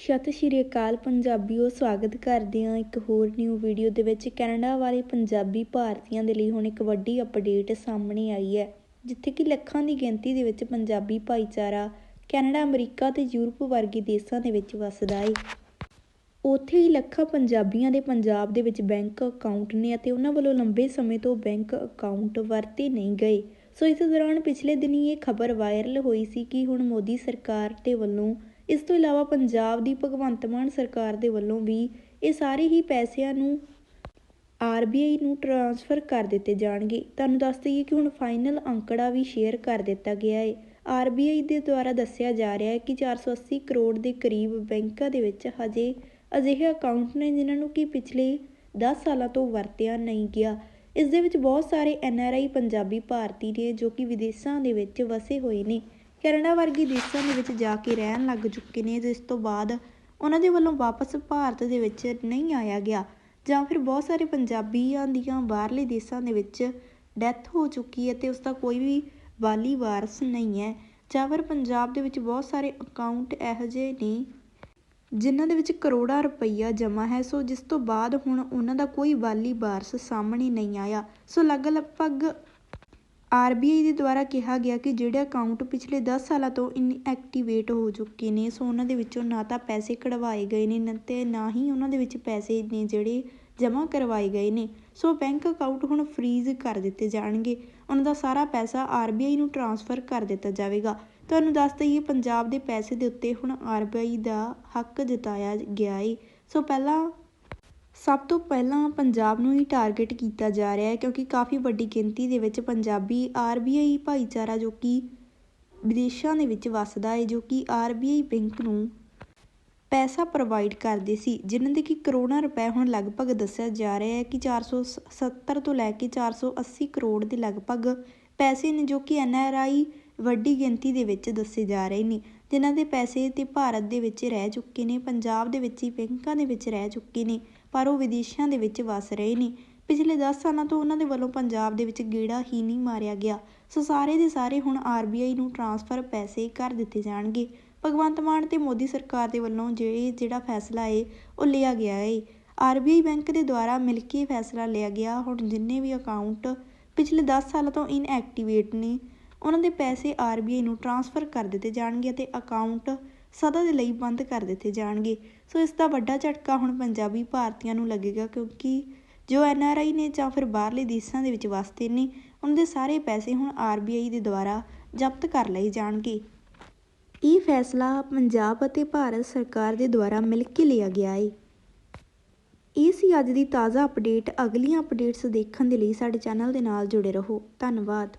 ਸਤਿ ਸ਼੍ਰੀ ਅਕਾਲ ਪੰਜਾਬੀਓ, ਸਵਾਗਤ ਕਰਦੇ ਹਾਂ ਇੱਕ ਹੋਰ ਨਿਊ ਵੀਡੀਓ ਦੇ ਵਿੱਚ। ਕੈਨੇਡਾ ਵਾਲੇ ਪੰਜਾਬੀ ਭਾਰਤੀਆਂ ਦੇ ਲਈ ਹੁਣ ਇੱਕ ਵੱਡੀ ਅਪਡੇਟ ਸਾਹਮਣੇ ਆਈ ਹੈ, ਜਿੱਥੇ ਕਿ ਲੱਖਾਂ ਦੀ ਗਿਣਤੀ ਦੇ ਵਿੱਚ ਪੰਜਾਬੀ ਭਾਈਚਾਰਾ ਕੈਨੇਡਾ, ਅਮਰੀਕਾ ਤੇ ਯੂਰਪ ਵਰਗੇ ਦੇਸ਼ਾਂ ਦੇ ਵਿੱਚ ਵਸਦਾ ਹੈ ਉੱਥੇ ਹੀ ਲੱਖਾਂ ਪੰਜਾਬੀਆਂ ਦੇ ਪੰਜਾਬ ਦੇ ਵਿੱਚ ਬੈਂਕ ਅਕਾਊਂਟ ਨੇ ਅਤੇ ਉਹਨਾਂ ਵੱਲੋਂ ਲੰਬੇ ਸਮੇਂ ਤੋਂ ਬੈਂਕ ਅਕਾਊਂਟ ਵਰਤੇ ਨਹੀਂ ਗਏ। ਸੋ ਇਸ ਦੌਰਾਨ ਪਿਛਲੇ ਦਿਨੀ ਇਹ ਖਬਰ ਵਾਇਰਲ ਹੋਈ ਸੀ ਕਿ ਹੁਣ ਮੋਦੀ ਸਰਕਾਰ ਦੇ ਵੱਲੋਂ ਇਸ ਤੋਂ ਇਲਾਵਾ ਪੰਜਾਬ ਦੀ ਭਗਵੰਤ ਮਾਨ ਸਰਕਾਰ ਦੇ ਵੱਲੋਂ ਵੀ ਇਹ ਸਾਰੇ ਹੀ ਪੈਸਿਆਂ ਨੂੰ ਆਰਬੀਆਈ ਨੂੰ ਟ੍ਰਾਂਸਫਰ ਕਰ ਦਿੱਤੇ ਜਾਣਗੇ। ਤੁਹਾਨੂੰ ਦੱਸ ਦਈਏ ਕਿ ਹੁਣ ਫਾਈਨਲ ਅੰਕੜਾ ਵੀ ਸ਼ੇਅਰ ਕਰ ਦਿੱਤਾ ਗਿਆ ਹੈ। ਆਰਬੀਆਈ ਦੇ ਦੁਆਰਾ ਦੱਸਿਆ ਜਾ ਰਿਹਾ ਹੈ ਕਿ 480 ਕਰੋੜ ਦੇ ਕਰੀਬ ਬੈਂਕਾਂ ਦੇ ਵਿੱਚ ਹਜੇ ਅਜਿਹੇ ਅਕਾਊਂਟ ਨੇ ਜਿਨ੍ਹਾਂ ਨੂੰ ਕਿ ਪਿਛਲੇ 10 ਸਾਲਾਂ ਤੋਂ ਵਰਤਿਆ ਨਹੀਂ ਗਿਆ। ਇਸ ਦੇ ਵਿੱਚ ਬਹੁਤ ਸਾਰੇ ਐਨਆਰਆਈ ਪੰਜਾਬੀ ਭਾਰਤੀ ਨੇ ਜੋ ਕਿ ਵਿਦੇਸ਼ਾਂ ਦੇ ਵਿੱਚ ਵਸੇ ਹੋਏ ਨੇ। ਕੈਨੇਡਾ ਵਰਗੀ ਦੇਸ਼ਾਂ ਦੇ ਵਿੱਚ ਜਾ ਕੇ ਰਹਿਣ ਲੱਗ ਚੁੱਕੇ ਨੇ, ਜਿਸ ਤੋਂ ਬਾਅਦ ਉਹਨਾਂ ਦੇ ਵੱਲੋਂ ਵਾਪਸ ਭਾਰਤ ਦੇ ਵਿੱਚ ਨਹੀਂ ਆਇਆ ਗਿਆ ਜਾਂ ਫਿਰ ਬਹੁਤ ਸਾਰੇ ਪੰਜਾਬੀਆਂ ਦੀਆਂ ਬਾਹਰਲੇ ਦੇਸ਼ਾਂ ਦੇ ਵਿੱਚ ਡੈਥ ਹੋ ਚੁੱਕੀ ਹੈ ਤੇ ਉਸ ਦਾ ਕੋਈ ਵੀ ਵਾਲੀ ਵਾਰਸ ਨਹੀਂ ਹੈ। ਜਾਂ ਫਿਰ ਪੰਜਾਬ ਦੇ ਵਿੱਚ ਬਹੁਤ ਸਾਰੇ ਅਕਾਊਂਟ ਇਹੋ ਜਿਹੇ ਨੇ ਜਿਨ੍ਹਾਂ ਦੇ ਵਿੱਚ ਕਰੋੜਾਂ ਰੁਪਈਆ ਜਮ੍ਹਾਂ ਹੈ, ਸੋ ਜਿਸ ਤੋਂ ਬਾਅਦ ਹੁਣ ਉਹਨਾਂ ਦਾ ਕੋਈ ਵਾਲੀ ਵਾਰਸ ਸਾਹਮਣੇ ਨਹੀਂ ਆਇਆ। ਸੋ ਲਗਭਗ ਆਰਬੀਆਈ ਦੇ ਦੁਆਰਾ ਕਿਹਾ ਗਿਆ ਕਿ ਜਿਹੜੇ ਅਕਾਊਂਟ ਪਿਛਲੇ 10 ਸਾਲਾਂ ਤੋਂ ਇਨਐਕਟੀਵੇਟ ਹੋ ਚੁੱਕੇ ਨੇ, ਸੋ ਉਹਨਾਂ ਦੇ ਵਿੱਚੋਂ ਨਾ ਤਾਂ ਪੈਸੇ ਕਢਵਾਏ ਗਏ ਨੇ ਤੇ ਨਾ ਹੀ ਉਹਨਾਂ ਦੇ ਵਿੱਚ ਪੈਸੇ ਨੇ ਜਿਹੜੇ ਜਮ੍ਹਾਂ ਕਰਵਾਏ ਗਏ ਨੇ। ਸੋ ਬੈਂਕ ਅਕਾਊਂਟ ਹੁਣ ਫ੍ਰੀਜ਼ ਕਰ ਦਿੱਤੇ ਜਾਣਗੇ। ਉਹਨਾਂ ਦਾ ਸਾਰਾ ਪੈਸਾ ਆਰਬੀਆਈ ਨੂੰ ਟ੍ਰਾਂਸਫਰ ਕਰ ਦਿੱਤਾ ਜਾਵੇਗਾ। ਤੁਹਾਨੂੰ ਦੱਸ ਦਈਏ, ਪੰਜਾਬ ਦੇ ਪੈਸੇ ਦੇ ਉੱਤੇ ਹੁਣ ਆਰਬੀਆਈ ਦਾ ਹੱਕ ਜਤਾਇਆ ਗਿਆ ਏ। ਸੋ ਪਹਿਲਾਂ ਸਭ ਤੋਂ ਪਹਿਲਾਂ ਪੰਜਾਬ ਨੂੰ ਹੀ ਟਾਰਗੇਟ ਕੀਤਾ ਜਾ ਰਿਹਾ ਹੈ ਕਿਉਂਕਿ ਕਾਫੀ ਵੱਡੀ ਗਿਣਤੀ ਦੇ ਵਿੱਚ ਪੰਜਾਬੀ ਆਰ ਬੀ ਆਈ ਭਾਈਚਾਰਾ ਜੋ ਕਿ ਵਿਦੇਸ਼ਾਂ ਦੇ ਵਿੱਚ ਵੱਸਦਾ ਹੈ, ਜੋ ਕਿ ਆਰ ਬੀ ਆਈ ਬੈਂਕ ਨੂੰ ਪੈਸਾ ਪ੍ਰੋਵਾਈਡ ਕਰਦੇ ਸੀ, ਜਿਨ੍ਹਾਂ ਦੇ ਕਿ ਕਰੋੜਾਂ ਰੁਪਏ ਹੁਣ ਲਗਭਗ ਦੱਸਿਆ ਜਾ ਰਿਹਾ ਹੈ ਕਿ 470 ਤੋਂ ਲੈ ਕੇ 480 ਕਰੋੜ ਦੇ ਲਗਭਗ ਪੈਸੇ ਨੇ ਜੋ ਕਿ ਐੱਨ ਆਰ ਆਈ ਵੱਡੀ ਗਿਣਤੀ ਦੇ ਵਿੱਚ ਦੱਸੇ ਜਾ ਰਹੇ ਨੇ। ਜਿਨ੍ਹਾਂ ਦੇ ਪੈਸੇ ਤੇ ਭਾਰਤ ਦੇ ਵਿੱਚ ਰਹਿ ਚੁੱਕੇ ਨੇ, ਪੰਜਾਬ ਦੇ ਵਿੱਚ ਹੀ, ਬੈਂਕਾਂ ਦੇ ਵਿੱਚ ਰਹਿ ਚੁੱਕੇ ਨੇ, ਪਰ ਉਹ ਵਿਦੇਸ਼ਾਂ ਦੇ ਵਿੱਚ ਵਸ ਰਹੇ ਨੇ। ਪਿਛਲੇ 10 ਸਾਲਾਂ ਤੋਂ ਉਹਨਾਂ ਦੇ ਵੱਲੋਂ ਪੰਜਾਬ ਦੇ ਵਿੱਚ ਗੇੜਾ ਹੀ ਨਹੀਂ ਮਾਰਿਆ ਗਿਆ। ਸੋ ਸਾਰੇ ਦੇ ਸਾਰੇ ਹੁਣ ਆਰਬੀਆਈ ਨੂੰ ਟ੍ਰਾਂਸਫਰ ਪੈਸੇ ਕਰ ਦਿੱਤੇ ਜਾਣਗੇ। ਭਗਵੰਤ ਮਾਨ ਤੇ ਮੋਦੀ ਸਰਕਾਰ ਦੇ ਵੱਲੋਂ ਜਿਹੜੇ ਜਿਹੜਾ ਫੈਸਲਾ ਏ, ਉਹ ਲਿਆ ਗਿਆ ਹੈ ਆਰਬੀਆਈ ਬੈਂਕ ਦੇ ਦੁਆਰਾ ਮਿਲ ਕੇ ਫੈਸਲਾ ਲਿਆ ਗਿਆ। ਹੁਣ ਜਿੰਨੇ ਵੀ ਅਕਾਊਂਟ ਪਿਛਲੇ 10 ਸਾਲਾਂ ਤੋਂ ਇਨਐਕਟੀਵੇਟ ਨੇ ਉਹਨਾਂ ਦੇ ਪੈਸੇ ਆਰਬੀਆਈ ਨੂੰ ਟ੍ਰਾਂਸਫਰ ਕਰ ਦਿੱਤੇ ਜਾਣਗੇ ਅਤੇ ਅਕਾਊਂਟ ਸਦਾ ਦੇ ਲਈ ਬੰਦ ਕਰ ਦਿੱਤੇ ਜਾਣਗੇ। ਸੋ ਇਸ ਦਾ ਵੱਡਾ ਝਟਕਾ ਹੁਣ ਪੰਜਾਬੀ ਭਾਰਤੀਆਂ ਨੂੰ ਲੱਗੇਗਾ ਕਿਉਂਕਿ ਜੋ ਐਨ ਆਰ ਆਈ ਨੇ ਜਾਂ ਫਿਰ ਬਾਹਰਲੇ ਦੇਸ਼ਾਂ ਦੇ ਵਿੱਚ ਵਸਦੇ ਨੇ ਉਹਨਾਂ ਦੇ ਸਾਰੇ ਪੈਸੇ ਹੁਣ ਆਰ ਬੀ ਆਈ ਦੇ ਦੁਆਰਾ ਜ਼ਬਤ ਕਰ ਲਏ ਜਾਣਗੇ। ਇਹ ਫੈਸਲਾ ਪੰਜਾਬ ਅਤੇ ਭਾਰਤ ਸਰਕਾਰ ਦੇ ਦੁਆਰਾ ਮਿਲ ਕੇ ਲਿਆ ਗਿਆ ਹੈ ਇਹ ਸੀ ਅੱਜ ਦੀ ਤਾਜ਼ਾ ਅਪਡੇਟ। ਅਗਲੀਆਂ ਅਪਡੇਟਸ ਦੇਖਣ ਦੇ ਲਈ ਸਾਡੇ ਚੈਨਲ ਦੇ ਨਾਲ ਜੁੜੇ ਰਹੋ। ਧੰਨਵਾਦ।